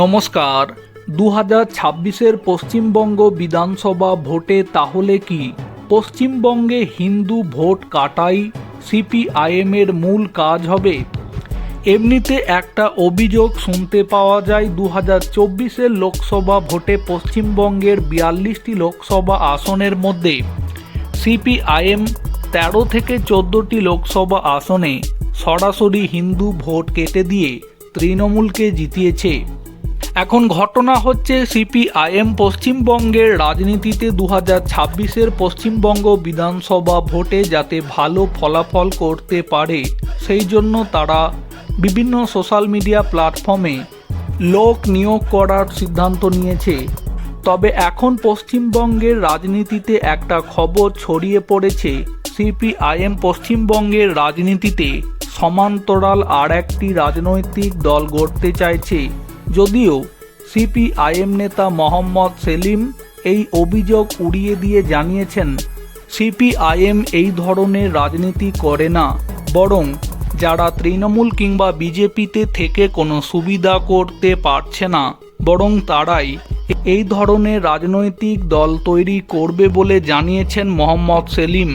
নমস্কার। দু হাজার ছাব্বিশের পশ্চিমবঙ্গ বিধানসভা ভোটে তাহলে কি? পশ্চিমবঙ্গে হিন্দু ভোট কাটাই সিপিআইএমের মূল কাজ হবে? এমনিতে একটা অভিযোগ শুনতে পাওয়া যায় দু হাজার চব্বিশের লোকসভা ভোটে পশ্চিমবঙ্গের বিয়াল্লিশটি লোকসভা আসনের মধ্যে। সিপিআইএম তেরো থেকে চোদ্দোটি লোকসভা আসনে সরাসরি হিন্দু ভোট কেটে দিয়ে তৃণমূলকে জিতিয়েছে। এখন ঘটনা হচ্ছে সিপিআইএম পশ্চিমবঙ্গের রাজনীতিতে দু হাজার ছাব্বিশের পশ্চিমবঙ্গ বিধানসভা ভোটে যাতে ভালো ফলাফল করতে পারে, সেই জন্য তারা বিভিন্ন সোশ্যাল মিডিয়া প্ল্যাটফর্মে লোক নিয়োগ করার সিদ্ধান্ত নিয়েছে। তবে এখন পশ্চিমবঙ্গের রাজনীতিতে একটা খবর ছড়িয়ে পড়েছে, সিপিআইএম পশ্চিমবঙ্গের রাজনীতিতে সমান্তরাল আর একটি রাজনৈতিক দল গড়তে চাইছে। যদিও সিপিআইএম নেতা মোহাম্মদ সেলিম এই অভিযোগ উড়িয়ে দিয়ে জানিয়েছেন, সিপিআইএম এই ধরনের রাজনীতি করে না, বরং যারা তৃণমূল কিংবা বিজেপিতে থেকে কোনো সুবিধা করতে পারছে না, বরং তারাই এই ধরনের রাজনৈতিক দল তৈরি করবে বলে জানিয়েছেন মোহাম্মদ সেলিম।